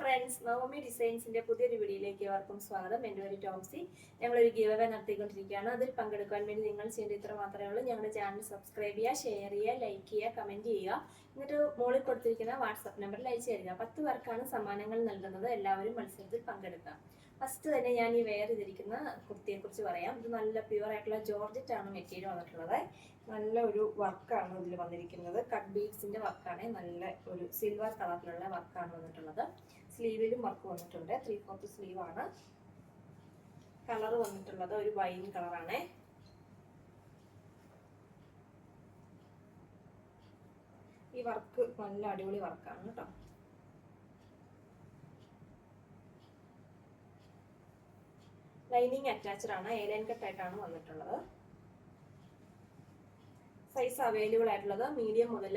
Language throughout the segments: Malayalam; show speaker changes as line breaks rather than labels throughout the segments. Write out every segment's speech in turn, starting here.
ഫ്രണ്ട്സ് നവമി ഡിസൈൻസിന്റെ പുതിയൊരു വീഡിയോയിലേക്ക് ഏവർക്കും സ്വാഗതം. എന്റെ പേര് ടോംസി. ഞങ്ങളൊരു ഗീവ് അവേ നടത്തിക്കൊണ്ടിരിക്കുകയാണ്. അതിൽ പങ്കെടുക്കാൻ വേണ്ടി നിങ്ങൾ ചെയ്യേണ്ട ഇത്ര മാത്രമേ ഉള്ളൂ. ഞങ്ങളുടെ ചാനൽ സബ്സ്ക്രൈബ് ചെയ്യുക ഷെയർ ചെയ്യുക ലൈക്ക് ചെയ്യുക കമന്റ് ചെയ്യുക. എന്നിട്ട് മോളിൽ കൊടുത്തിരിക്കുന്ന വാട്സപ്പ് നമ്പറിൽ അയച്ചു തരിക. പത്ത് പേർക്കാണ് സമ്മാനങ്ങൾ നൽകുന്നത്. എല്ലാവരും മത്സരത്തിൽ പങ്കെടുക്കാം. ഫസ്റ്റ് തന്നെ ഞാൻ ഈ വെയർ ചെയ്തിരിക്കുന്ന കുർത്തിയെ കുറിച്ച് പറയാം. ഇത് നല്ല പ്യുവർ ആയിട്ടുള്ള ജോർജറ്റ് ആണ് മെറ്റീരിയൽ വന്നിട്ടുള്ളത്. നല്ല ഒരു വർക്കാണ് ഇതിൽ വന്നിരിക്കുന്നത്. കട്ട് ബീഡ്സിന്റെ വർക്കാണ് നല്ല ഒരു സിൽവർ കളറിലുള്ള വർക്കാണ് വന്നിട്ടുള്ളത്. സ്ലീവിലും വർക്ക് വന്നിട്ടുണ്ട്. ത്രീ ഫോർത്ത് സ്ലീവ് ആണ്. കളർ വന്നിട്ടുള്ളത് ഒരു വൈൻ കളറാണ് വർക്ക് നല്ല അടിപൊളി വർക്കാണ് കേട്ടോ. ലൈനിങ് അറ്റാച്ച്ഡ് ആണ് ഏലൈൻ കട്ട് ആയിട്ടാണ് വന്നിട്ടുള്ളത്. സൈസ് അവൈലബിൾ ആയിട്ടുള്ളത് മീഡിയം മുതൽ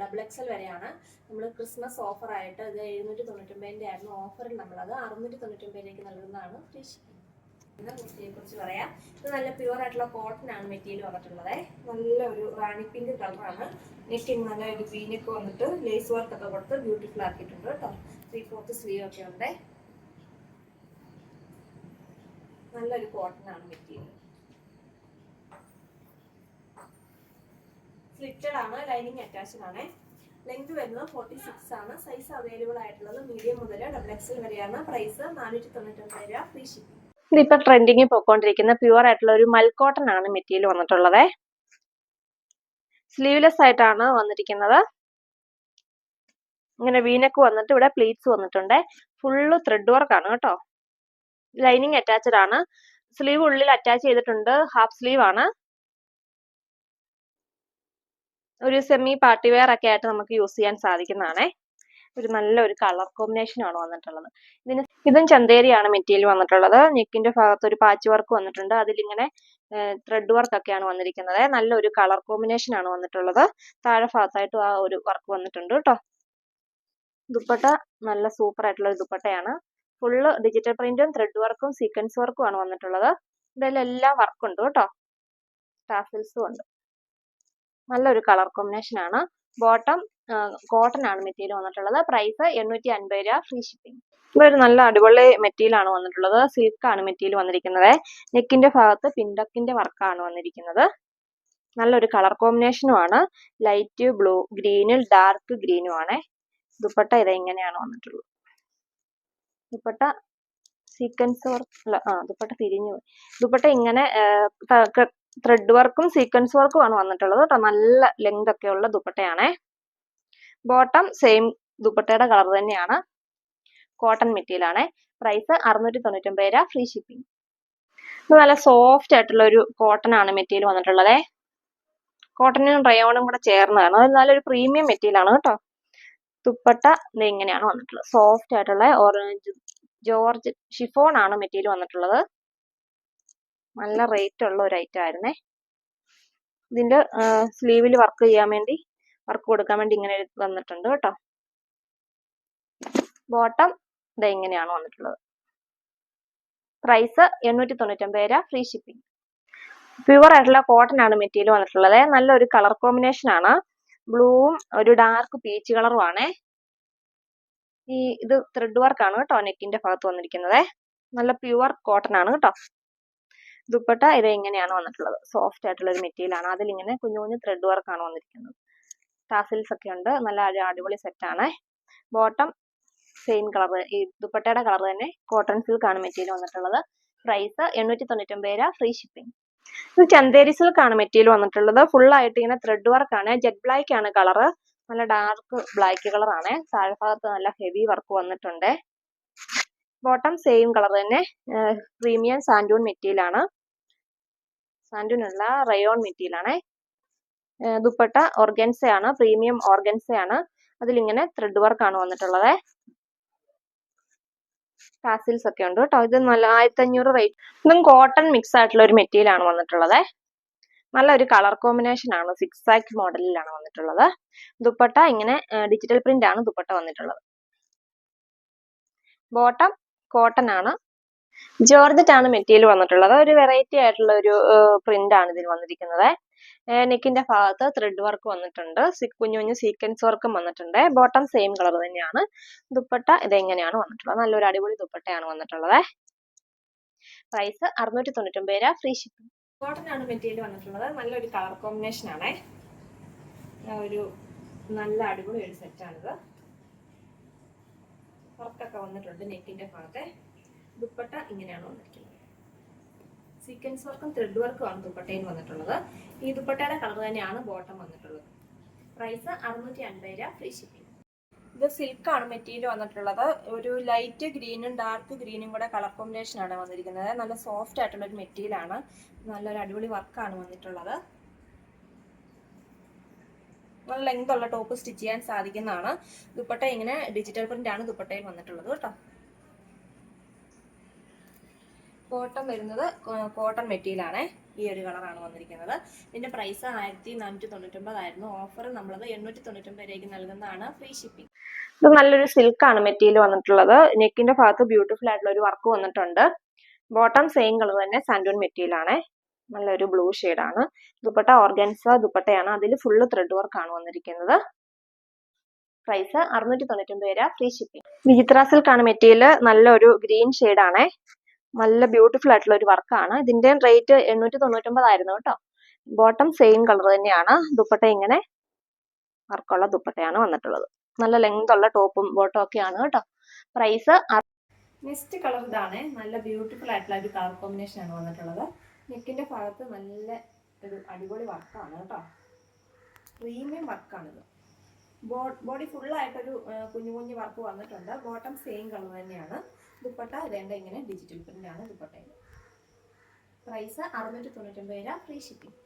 ഡബിൾ എക്സൽ വരെയാണ്. നമ്മൾ ക്രിസ്മസ് ഓഫർ ആയിട്ട് ഇത് എഴുന്നൂറ്റി തൊണ്ണൂറ്റൊമ്പതിന്റെ ആയിരുന്നു ഓഫറിൽ നമ്മളത് അറുന്നൂറ്റി തൊണ്ണൂറ്റൊമ്പതിലേക്ക് നൽകുന്നതാണ് ഷിപ്പിംഗ് കുർത്തിയെ കുറിച്ച് പറയാം. ഇത് നല്ല പ്യുവർ ആയിട്ടുള്ള കോട്ടൺ ആണ് മെറ്റീരിയൽ വന്നിട്ടുള്ളത്. നല്ല ഒരു റാണി പിങ്ക് കളറാണ് നെക്കിങ് നല്ല ഒരു വീനൊക്കെ വന്നിട്ട് ലേസ് വർക്ക് ഒക്കെ കൊടുത്ത് ബ്യൂട്ടിഫുൾ ആക്കിയിട്ടുണ്ട് കേട്ടോ. ത്രീ ഫോർത്ത് സ്ലീവ് ഒക്കെ ഉണ്ട്. നല്ലൊരു കോട്ടൺ ആണ് മെറ്റീരിയൽ സ്ലിറ്റഡ് ആണ് ലൈനിങ് അറ്റാച്ച്ഡ് ആണ്. ലെങ്ത് വരുന്നത് ഫോർട്ടി സിക്സ് ആണ്. സൈസ് അവൈലബിൾ ആയിട്ടുള്ളത് മീഡിയം മുതൽ ഡബിൾ എക്സൽ വരെയാണ്. പ്രൈസ് നാനൂറ്റി തൊണ്ണൂറ്റൊമ്പത് രൂപ ഫ്രീ ഷിപ്പിംഗ്
ഇതിപ്പോ ട്രെൻഡിങ്ങിൽ പോയിക്കൊണ്ടിരിക്കുന്ന പ്യുവർ ആയിട്ടുള്ള ഒരു മൽക്കോട്ടൺ ആണ് മെറ്റീരിയൽ വന്നിട്ടുള്ളത്. സ്ലീവ്ലെസ് ആയിട്ടാണ് വന്നിരിക്കുന്നത്. ഇങ്ങനെ വീനക്ക് വന്നിട്ട് ഇവിടെ പ്ലീറ്റ്സ് വന്നിട്ടുണ്ട്. ഫുള്ള് ത്രെഡ് വർക്ക് ആണ് കേട്ടോ. ലൈനിങ് അറ്റാച്ച്ഡ് ആണ്. സ്ലീവ് ഉള്ളിൽ അറ്റാച്ച് ചെയ്തിട്ടുണ്ട്. ഹാഫ് സ്ലീവ് ആണ്. ഒരു സെമി പാർട്ടി വെയർ ഒക്കെ ആയിട്ട് നമുക്ക് യൂസ് ചെയ്യാൻ സാധിക്കുന്നതാണേ. ഒരു നല്ല ഒരു കളർ കോമ്പിനേഷൻ ആണ് വന്നിട്ടുള്ളത്. ഇതിന് ഇതും ചന്തേരിയാണ് മെറ്റീരിയൽ വന്നിട്ടുള്ളത്. നെക്കിന്റെ ഭാഗത്ത് ഒരു പാച്ച് വർക്ക് വന്നിട്ടുണ്ട്. അതിലിങ്ങനെ ത്രെഡ് വർക്ക് ഒക്കെയാണ് വന്നിരിക്കുന്നത്. നല്ലൊരു കളർ കോമ്പിനേഷൻ ആണ് വന്നിട്ടുള്ളത്. താഴെ ഭാഗത്തായിട്ട് ആ ഒരു വർക്ക് വന്നിട്ടുണ്ട് കേട്ടോ ദുപ്പട്ട നല്ല സൂപ്പർ ആയിട്ടുള്ള ഒരു ദുപ്പട്ടയാണ്. ഫുള്ള് ഡിജിറ്റൽ പ്രിന്റും ത്രെഡ് വർക്കും സീക്വൻസ് വർക്കും ആണ് വന്നിട്ടുള്ളത്. ഇതിലെല്ലാം വർക്ക് ഉണ്ട് കേട്ടോ സ്റ്റാഫിൽസും ഉണ്ട്. നല്ലൊരു കളർ കോമ്പിനേഷൻ ആണ്. ബോട്ടം കോട്ടൺ ആണ് മെറ്റീരിയൽ വന്നിട്ടുള്ളത്. പ്രൈസ് എണ്ണൂറ്റി അൻപത് രൂപ ഫ്രീ ഷിപ്പിംഗ് ഇതൊരു നല്ല അടിപൊളി മെറ്റീരിയൽ ആണ് വന്നിട്ടുള്ളത്. സിൽക്ക് ആണ് മെറ്റീരിയൽ വന്നിരിക്കുന്നത്. നെക്കിന്റെ ഭാഗത്ത് പിൻഡക്കിന്റെ വർക്കാണ് വന്നിരിക്കുന്നത്. നല്ലൊരു കളർ കോമ്പിനേഷനും ആണ്. ലൈറ്റ് ബ്ലൂ ഗ്രീനിൽ ഡാർക്ക് ഗ്രീനും ആണ്. ദുപ്പട്ട ഇത് ഇങ്ങനെയാണ് വന്നിട്ടുള്ളത്. ദുപ്പട്ട സീക്വൻസ് വർക്ക് ആ ദുപ്പട്ട തിരിഞ്ഞു ദുപ്പട്ട ഇങ്ങനെ ത്രെഡ് വർക്കും സീക്വൻസ് വർക്കും ആണ് വന്നിട്ടുള്ളത് കേട്ടോ. നല്ല ലെങ്ത് ഒക്കെ ഉള്ള ദുപ്പട്ടയാണേ. ബോട്ടം സെയിം ദുപ്പട്ടയുടെ കളർ തന്നെയാണ്. കോട്ടൺ മെറ്റീരിയൽ ആണ്. പ്രൈസ് അറുന്നൂറ്റി തൊണ്ണൂറ്റൊമ്പത് രൂപ ഫ്രീ ഷിപ്പിംഗ് നല്ല സോഫ്റ്റ് ആയിട്ടുള്ള ഒരു കോട്ടൺ ആണ് മെറ്റീരിയൽ വന്നിട്ടുള്ളത്. കോട്ടനും റയോണും കൂടെ ചേർന്നതാണ്. അത് നല്ലൊരു പ്രീമിയം മെറ്റീരിയൽ ആണ് കേട്ടോ. ദുപ്പട്ട ഇങ്ങനെയാണ് വന്നിട്ടുള്ളത്. സോഫ്റ്റ് ആയിട്ടുള്ള ഓറഞ്ച് ജോർജ് ഷിഫോൺ ആണ് മെറ്റീരിയൽ വന്നിട്ടുള്ളത്. നല്ല റേറ്റ് ഉള്ള ഒരു ഐറ്റം ആയിരുന്നേ. ഇതിന്റെ സ്ലീവിൽ വർക്ക് ചെയ്യാൻ വേണ്ടി വർക്ക് കൊടുക്കാൻ വേണ്ടി ഇങ്ങനെ വന്നിട്ടുണ്ട് കേട്ടോ. ബോട്ടം ഇത് ഇങ്ങനെയാണ് വന്നിട്ടുള്ളത്. പ്രൈസ് എണ്ണൂറ്റി തൊണ്ണൂറ്റൊമ്പത് രൂപ ഫ്രീ ഷിപ്പിംഗ് പ്യുവർ ആയിട്ടുള്ള കോട്ടൺ ആണ് മെറ്റീരിയൽ വന്നിട്ടുള്ളത്. നല്ലൊരു കളർ കോമ്പിനേഷൻ ആണ്. ബ്ലൂവും ഒരു ഡാർക്ക് പീച്ച് കളറും ആണ്. ഈ ഇത് ത്രെഡ് വർക്ക് ആണ് കേട്ടോ നെക്കിന്റെ ഭാഗത്ത് വന്നിരിക്കുന്നത്. നല്ല പ്യുവർ കോട്ടൺ ആണ് കേട്ടോ. ദുപ്പട്ട ഇത് ഇങ്ങനെയാണ് വന്നിട്ടുള്ളത്. സോഫ്റ്റ് ആയിട്ടുള്ള ഒരു മെറ്റീരിയൽ ആണ്. അതിൽ ഇങ്ങനെ കുഞ്ഞു കുഞ്ഞു ത്രെഡ് വർക്ക് ആണ് വന്നിരിക്കുന്നത്. ടാസിൽസ് ഒക്കെ ഉണ്ട്. നല്ല അടിപൊളി സെറ്റാണ് ബോട്ടം സെയിം കളർ ഈ ദുപ്പട്ടയുടെ കളർ തന്നെ കോട്ടൺ സിൽക്ക് ആണ് മെറ്റീരിയൽ വന്നിട്ടുള്ളത്. പ്രൈസ് എണ്ണൂറ്റി തൊണ്ണൂറ്റൊമ്പത് രൂപ ഫ്രീ ഷിപ്പിംഗ് ഇത് ചന്തേരി സിൽക്ക് ആണ് മെറ്റീരിയൽ വന്നിട്ടുള്ളത്. ഫുൾ ആയിട്ട് ഇങ്ങനെ ത്രെഡ് വർക്ക് ആണ്. ജെറ്റ് ബ്ലാക്ക് ആണ് കളർ നല്ല ഡാർക്ക് ബ്ലാക്ക് കളറാണ് ആണ്. താഴ്ഭാഗത്ത് നല്ല ഹെവി വർക്ക് വന്നിട്ടുണ്ട്. ബോട്ടം സെയിം കളർ തന്നെ പ്രീമിയം സാൻഡൂൺ മെറ്റീരിയലാണ് അല്ല റയോൺ മെറ്റീരിയൽ ആണ്. ദുപ്പട്ട ഓർഗൻസയാണ് പ്രീമിയം ഓർഗൻസയാണ്. അതിലിങ്ങനെ ത്രെഡ് വർക്ക് ആണ് വന്നിട്ടുള്ളത്. ടാസിൽസ് ഒക്കെ ഉണ്ട് കേട്ടോ ഇത് നല്ല ആയിരത്തി അഞ്ഞൂറ് റേറ്റ് ഇതും കോട്ടൺ മിക്സ് ആയിട്ടുള്ള ഒരു മെറ്റീരിയൽ ആണ് വന്നിട്ടുള്ളത്. നല്ല ഒരു കളർ കോമ്പിനേഷൻ ആണ്. സിക്സ് ആക്ക് മോഡലിലാണ് വന്നിട്ടുള്ളത്. ദുപ്പട്ട ഇങ്ങനെ ഡിജിറ്റൽ പ്രിന്റ് ആണ് ദുപ്പട്ട വന്നിട്ടുള്ളത്. ബോട്ടം കോട്ടൺ ആണ്. ജോർജറ്റ് ആണ് മെറ്റീരിയൽ വന്നിട്ടുള്ളത്. ഒരു വെറൈറ്റി ആയിട്ടുള്ള ഒരു പ്രിന്റ് ആണ് ഇതിൽ വന്നിരിക്കുന്നത്. നെക്കിന്റെ ഭാഗത്ത് ത്രെഡ് വർക്ക് വന്നിട്ടുണ്ട്. കുഞ്ഞു കുഞ്ഞു സീക്വൻസ് വർക്കും വന്നിട്ടുണ്ട്. ബോട്ടം സെയിം കളർ തന്നെയാണ്. ദുപ്പട്ട ഇതെങ്ങനെയാണ് വന്നിട്ടുള്ളത്? നല്ലൊരു അടിപൊളി ദുപ്പട്ടയാണ് വന്നിട്ടുള്ളത്. പ്രൈസ് അറുന്നൂറ്റി തൊണ്ണൂറ്റൊമ്പത് രൂപ. ഫ്രീ ഷിപ്പിംഗ്
കോട്ടൺ ആണ് മെറ്റീരിയൽ വന്നിട്ടുള്ളത്. നല്ലൊരു കളർ കോമ്പിനേഷൻ ആണ്. ഒരു നല്ല അടിപൊളി ഒരു സെറ്റാണിത് വർക്കൊക്കെ വന്നിട്ടുണ്ട് നെക്കിന്റെ ഭാഗത്തെ. ദുപ്പട്ട ഇങ്ങനെയാണ് വന്നിരിക്കുന്നത്. സീക്വൻസ് വർക്കും ത്രെഡ് വർക്കും ആണ് ദുപ്പട്ടയിൽ വന്നിട്ടുള്ളത്. ഈ ദുപ്പട്ടയുടെ കളർ തന്നെയാണ് ബോട്ടം വന്നിട്ടുള്ളത്. പ്രൈസ് അറുന്നൂറ്റി അൻപത് രൂപ ഫ്രീ ഷിപ്പിംഗ് ഇത് സിൽക്കാണ് മെറ്റീരിയൽ വന്നിട്ടുള്ളത്. ഒരു ലൈറ്റ് ഗ്രീനും ഡാർക്ക് ഗ്രീനും കൂടെ കളർ കോമ്പിനേഷൻ ആണ് വന്നിരിക്കുന്നത്. നല്ല സോഫ്റ്റ് ആയിട്ടുള്ള ഒരു മെറ്റീരിയൽ ആണ്. നല്ലൊരു അടിപൊളി വർക്കാണ് വന്നിട്ടുള്ളത്. നല്ല ലെങ്ത് ഉള്ള ടോപ്പ് സ്റ്റിച്ച് ചെയ്യാൻ സാധിക്കുന്നതാണ്. ദുപ്പട്ട ഇങ്ങനെ ഡിജിറ്റൽ പ്രിന്റ് ആണ് ദുപ്പട്ടയിൽ വന്നിട്ടുള്ളത് കേട്ടോ. കോട്ടൺ വരുന്നത് കോട്ടൺ മെറ്റീരിയലാണേ. ഈ ഒരു കളറാണ് വന്നിരിക്കുന്നത്. ഇതിന്റെ പ്രൈസ് ആയിരത്തി നാനൂറ്റി തൊണ്ണൂറ്റൊമ്പത് ആയിരുന്നു. ഓഫർ നമ്മളത് എണ്ണൂറ്റി തൊണ്ണൂറ്റൊമ്പത് രൂപയ്ക്ക് നൽകുന്നതാണ്. ഫ്രീ ഷിപ്പിംഗ്
ഇത് നല്ലൊരു സിൽക്കാണ് മെറ്റീരിയൽ വന്നിട്ടുള്ളത്. നെക്കിന്റെ ഭാഗത്ത് ബ്യൂട്ടിഫുൾ ആയിട്ടുള്ള ഒരു വർക്ക് വന്നിട്ടുണ്ട്. ബോട്ടം സെയിം കളർ തന്നെ സാൻഡൂൺ മെറ്റീരിയൽ ആണ്. നല്ലൊരു ബ്ലൂ ആണ്. ദുപ്പട്ട ഓർഗൻസ ദുപ്പട്ടയാണ്. അതിൽ ഫുള്ള് ത്രെഡ് വർക്ക് ആണ് വന്നിരിക്കുന്നത്. പ്രൈസ് അറുന്നൂറ്റി തൊണ്ണൂറ്റി ഒമ്പത് രൂപ. ഫ്രീ ഷിപ്പിംഗ് വിചിത്ര സിൽക്കാണ് മെറ്റീരിയൽ നല്ലൊരു ഗ്രീൻ ആണേ. നല്ല ബ്യൂട്ടിഫുൾ ആയിട്ടുള്ള ഒരു വർക്കാണ് ഇതിന്റെ റേറ്റ് എണ്ണൂറ്റി ആയിരുന്നു കേട്ടോ. ബോട്ടം സെയിം കളർ തന്നെയാണ്. ദുപ്പട്ട ഇങ്ങനെ വർക്കുള്ള ദുപ്പട്ടയാണ് വന്നിട്ടുള്ളത്. നല്ല ലെങ്ത് ഉള്ള ടോപ്പും ബോട്ടും ആണ് കേട്ടോ. പ്രൈസ്
നെക്സ്റ്റ് കളർ ഇതാണ്. നല്ല ബ്യൂട്ടിഫുൾ ആയിട്ടുള്ള ഒരു കളർ കോമ്പിനേഷൻ ആണ് വന്നിട്ടുള്ളത്. നെക്കിന്റെ ഭാഗത്ത് നല്ല ഒരു അടിപൊളി വർക്കാണ് കേട്ടോ. പ്രീമിയം വർക്കാണിത് ബോഡി ഫുള്ളായിട്ടൊരു കുഞ്ഞു കുഞ്ഞു വർക്ക് വന്നിട്ടുണ്ട്. ബോട്ടം സെയിം കളർ തന്നെയാണ്. ദുപ്പട്ട ഇതേണ്ട ഇങ്ങനെ ഡിജിറ്റൽ പ്രിന്റ് ആണ് ദുപ്പട്ടയിൽ പ്രൈസ് അറുന്നൂറ്റി തൊണ്ണൂറ്റൊമ്പത് രൂപ ഫ്രീ ഷിപ്പിംഗ്